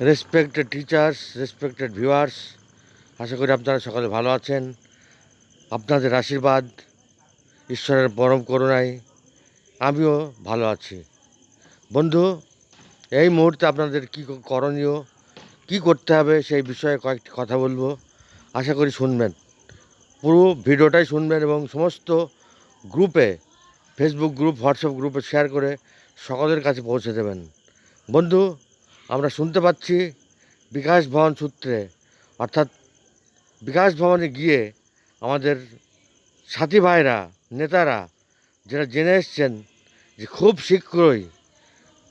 Respected teachers respected viewers আশা করি আপনারা সকলে ভালো আছেন। আপনাদের আশীর্বাদ, ঈশ্বরের পরম করুণায় আমিও ভালো আছি। বন্ধু, এই মুহূর্তে আপনাদের কী করণীয়, কী করতে হবে সেই বিষয়ে কয়েকটি কথা বলব। আশা করি শুনবেন। পুরো ভিডিওটাই শুনবেন এবং সমস্ত গ্রুপে ফেসবুক গ্রুপ হোয়াটসঅ্যাপ গ্রুপে শেয়ার করে সকলের কাছে পৌঁছে দেবেন। বন্ধু আমরা শুনতে পাচ্ছি বিকাশ ভবন সূত্রে। অর্থাৎ বিকাশ ভবনে গিয়ে আমাদের সাথী ভাইরা, নেতারা যারা জেনে এসছেন যে খুব শীঘ্রই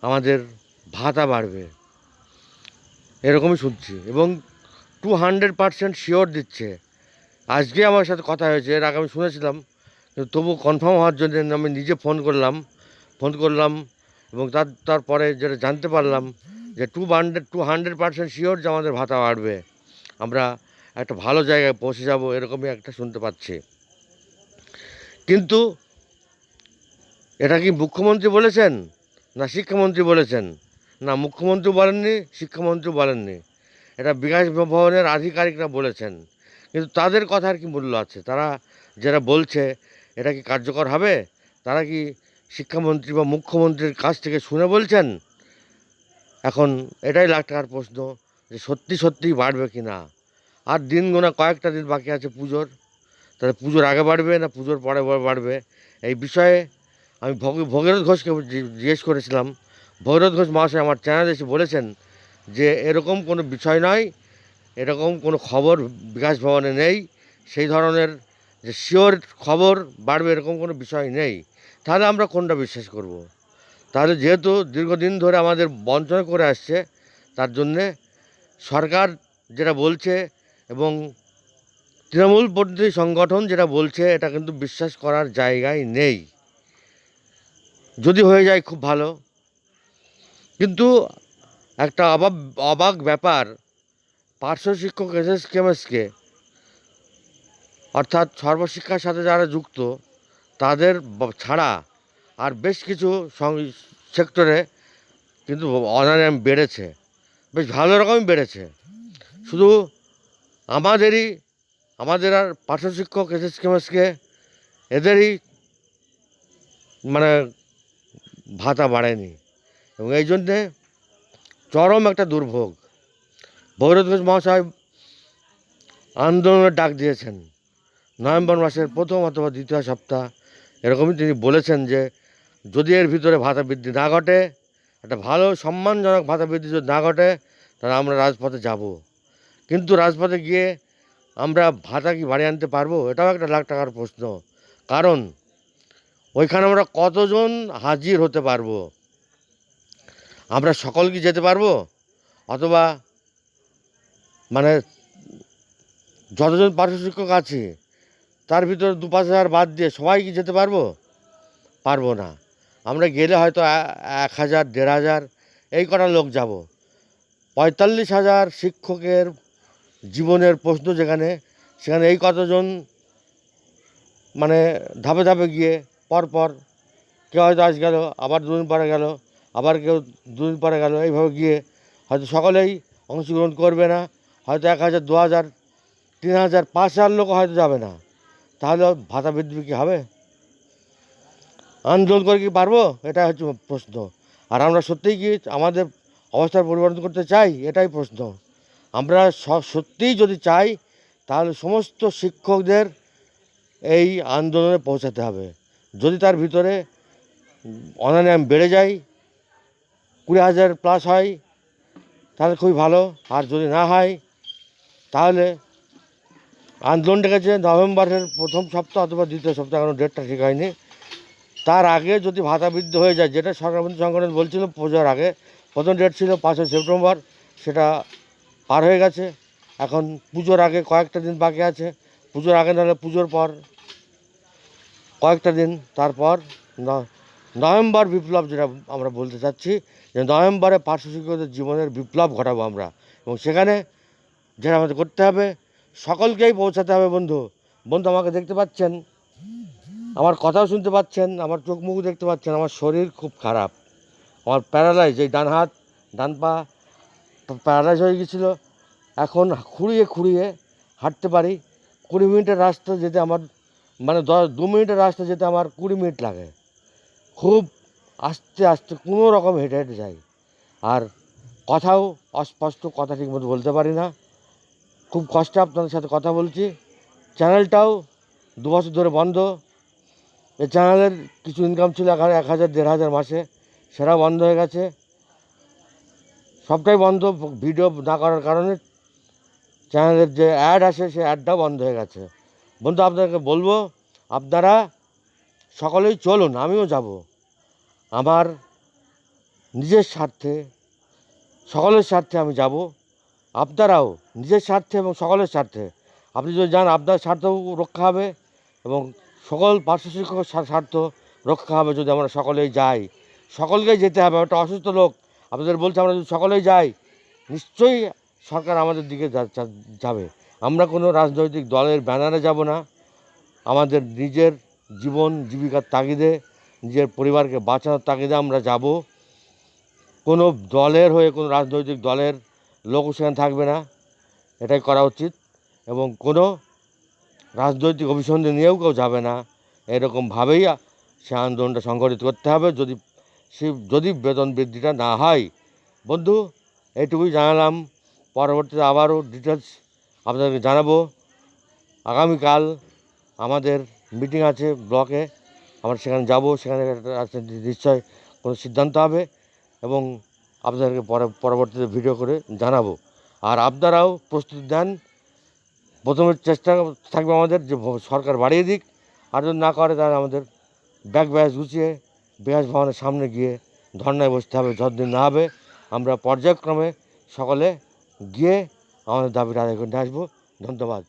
আমাদের ভাতা বাড়বে। এরকমই শুনছি এবং টু হান্ড্রেড পারসেন্ট শিওর দিচ্ছে। আজকে আমার সাথে কথা হয়েছে, এর আগে আমি শুনেছিলাম, কিন্তু তবু কনফার্ম হওয়ার জন্য আমি নিজে ফোন করলাম ফোন করলাম এবং তার, তারপরে যেটা জানতে পারলাম যে two hundred two hundred percent sure যে আমাদের ভাতা বাড়বে। আমরা একটা ভালো জায়গায় পৌঁছে যাব এরকমই একটা শুনতে পাচ্ছি। কিন্তু এটা কি মুখ্যমন্ত্রী বলেছেন? না শিক্ষামন্ত্রী বলেছেন? না, মুখ্যমন্ত্রী বলেননি, শিক্ষামন্ত্রী বলেননি। এটা বিকাশ ভবনের আধিকারিকরা বলেছেন। কিন্তু তাদের কথার কি মূল্য আছে? তারা যারা বলছে, এটা কি কার্যকর হবে? তারা কি শিক্ষামন্ত্রী বা মুখ্যমন্ত্রীর কাছ থেকে শুনে বলছেন? এখন এটাই লাখ টাকার প্রশ্ন যে সত্যি সত্যি বাড়বে কি না? আর দিন গোনা কয়েকটা দিন বাকি আছে পুজোর। তাহলে পুজোর আগে বাড়বে না পুজোর পরে বাড়বে? এই বিষয়ে আমি ভগ- ভগীরথ ঘোষকে জিজ্ঞেস করেছিলাম। ভগীরথ ঘোষ মহাশয় আমার চ্যানেলে এসে বলেছেন যে এরকম কোনো বিষয় নয়, এরকম কোনো খবর বিকাশ ভবনে নেই, সেই ধরনের যে শিওর খবর বাড়বে এরকম কোনো বিষয় নেই। তাহলে আমরা কোনটা বিশ্বাস করব। তাহলে যেহেতু দীর্ঘদিন ধরে আমাদের বঞ্চনা করে আসছে, তার জন্যে সরকার যেটা বলছে এবং তৃণমূল তৃণমূলপন্থী সংগঠন যেটা বলছে, এটা কিন্তু বিশ্বাস করার জায়গায় নেই। যদি হয়ে যায় খুব ভালো। কিন্তু একটা অবাক অবাক ব্যাপার, পার্শ্ব শিক্ষক এস এস কেমএসকে অর্থাৎ সর্বশিক্ষার সাথে যারা যুক্ত, তাদের ছাড়া আর বেশ কিছু সেক্টরে, কিন্তু অনারায়ণ বেড়েছে। বেশ ভালো রকমই বেড়েছে। শুধু আমাদেরই, আমাদের আর পার্শ্ব শিক্ষক এস এস কেমএসকে এদেরই মানে ভাতা বাড়েনি। এবং এই জন্যে চরম একটা দুর্ভোগ। ভৈরব ঘোষ মহাশয় আন্দোলনের ডাক দিয়েছেন। নভেম্বর মাসের প্রথম অথবা দ্বিতীয় সপ্তাহ এরকমই তিনি বলেছেন যে যদি এর ভিতরে ভাতা বৃদ্ধি না ঘটে, একটা ভালো সম্মানজনক ভাতা বৃদ্ধি যদি না ঘটে, তাহলে আমরা রাজপথে যাব। কিন্তু রাজপথে গিয়ে আমরা ভাতা কি বাড়িয়ে আনতে পারব? এটাও একটা লাখ টাকার প্রশ্ন। কারণ, ওইখানে আমরা কতজন হাজির হতে পারব? আমরা সকল কি যেতে পারব? অথবা মানে যতজন পার্শ্ব শিক্ষক আছে, তার ভিতরে দু পাঁচ হাজার বাদ দিয়ে সবাই কি যেতে পারব? পারব না। আমরা গেলে হয়তো এক হাজার, দেড় হাজার, এই কটা লোক যাব। পঁয়তাল্লিশ হাজার শিক্ষকের জীবনের প্রশ্ন যেখানে, সেখানে এই কতজন মানে ধাপে ধাপে গিয়ে পরপর কেউ হয়তো আজ গেল, আবার দুদিন পরে গেল, আবার কেউ দুদিন পরে গেল, এইভাবে গিয়ে হয়তো সকলেই অংশগ্রহণ করবে না, হয়তো এক হাজার, দু হাজার, তিন হাজার, পাঁচ হাজার লোক হয়তো যাবে না। তাহলে ভাতা বৃদ্ধি কি হবে? আন্দোলন করে কি পারব? এটা হচ্ছে প্রশ্ন। আর আমরা সত্যিই কি আমাদের অবস্থার পরিবর্তন করতে চাই? এটাই প্রশ্ন। আমরা সত্যিই যদি চাই, তাহলে সমস্ত শিক্ষকদের এই আন্দোলনে পৌঁছাতে হবে। যদি তার ভিতরে অনানিয়াম বেড়ে যায়, কুড়ি হাজার প্লাস হয়, তাহলে খুবই ভালো। আর যদি না হয়, তাহলে আন্দোলন ডেকেছে নভেম্বরের প্রথম সপ্তাহ অথবা দ্বিতীয় সপ্তাহ কারণ ডেটটা ঠিক হয়নি। তার আগে যদি ভাতা বৃদ্ধি হয়ে যায়, যেটা সরকারবন্ধু সংগঠন বলছিল পুজোর আগে, প্রথম ডেট ছিল পাঁচই সেপ্টেম্বর, সেটা পার হয়ে গেছে। এখন পুজোর আগে কয়েকটা দিন বাকি আছে। পুজোর আগে নাহলে পুজোর পর কয়েকটা দিন, তারপর নভেম্বর বিপ্লব যেটা আমরা বলতে চাচ্ছি, যে নভেম্বরে পার্শ্ব শিক্ষকদের জীবনের বিপ্লব ঘটাবো আমরা। এবং সেখানে যেটা আমাদের করতে হবে, সকলকেই পৌঁছাতে হবে বন্ধু। বন্ধু, আমাকে দেখতে পাচ্ছেন? আমার কথাও শুনতে পাচ্ছেন, আমার চোখ মুখ দেখতে পাচ্ছেন, আমার শরীর খুব খারাপ। আমার প্যারালাইজ এই ডান হাত, ডান পা প্যারালাইজ হয়ে গেছিল এখন খুঁড়িয়ে খুঁড়িয়ে হাঁটতে পারি। কুড়ি মিনিটের রাস্তা যেতে আমার মানে দশ, দু মিনিটের রাস্তা যেতে আমার কুড়ি মিনিট লাগে। খুব আস্তে আস্তে কোনো রকম হেঁটে হেঁটে যাই। আর কথাও অস্পষ্ট, কথা ঠিকমতো বলতে পারি না। খুব কষ্টে আপনাদের সাথে কথা বলছি। চ্যানেলটাও দু বছর ধরে বন্ধ। এই চ্যানেলের কিছু ইনকাম ছিল হাজার- এক হাজার, দেড় হাজার মাসে। সেটা বন্ধ হয়ে গেছে। সবটাই বন্ধ ভিডিও না করার কারণে চ্যানেলের যে অ্যাড আসে সেই অ্যাডটাও বন্ধ হয়ে গেছে। বন্ধু আপনাদেরকে বলব, আপনারা সকলেই চলুন, আমিও যাব। আমার নিজের স্বার্থে, সকলের স্বার্থে আমি যাব। আপনারাও নিজের স্বার্থে এবং সকলের স্বার্থে। আপনি যদি যান, আপনার স্বার্থও রক্ষা হবে এবং সকল পার্শ্ব শিক্ষকের স্বার্থ রক্ষা হবে যদি আমরা সকলেই যাই। সকলকেই যেতে হবে, একটা অসুস্থ লোক। আপনাদের বলছে, আমরা যদি সকলেই যাই, নিশ্চয়ই সরকার আমাদের দিকে যাবে। আমরা কোনো রাজনৈতিক দলের ব্যানারে যাব না। আমাদের নিজের জীবন, জীবিকার তাগিদে, নিজের পরিবারকে বাঁচানোর তাগিদে আমরা যাব। কোনো দলের হয়ে, কোনো রাজনৈতিক দলের লোক সেখানে থাকবে না। এটাই করা উচিত এবং কোনো রাজনৈতিক অভিসন্ধি নিয়েও কেউ যাবে না। এরকমভাবেই সে আন্দোলনটা সংগঠিত করতে হবে। যদি সে, যদি বেতন বৃদ্ধিটা না হয়, বন্ধু, এইটুকুই জানালাম। পরবর্তীতে আবারও ডিটেলস আপনাদেরকে জানাব। আগামীকাল আমাদের মিটিং আছে ব্লকে। আমরা সেখানে যাব। সেখানে নিশ্চয় কোনো সিদ্ধান্ত হবে এবং আপনাদেরকে পরে, পরবর্তীতে ভিডিও করে জানাব। আর আপনারাও প্রস্তুতি দেন প্রথমে চেষ্টা থাকবে আমাদের যে সরকার বাড়িয়ে দিক। আর যদি না করে, তাহলে আমাদের ব্যাগ ব্যাস গুছিয়ে বিকাশ ভবনের সামনে গিয়ে ধর্নায় বসতে হবে, যতদিন না হবে, আমরা পর্যায়ক্রমে সকলে গিয়ে আমাদের দাবিটা আদায় করে আসব। ধন্যবাদ।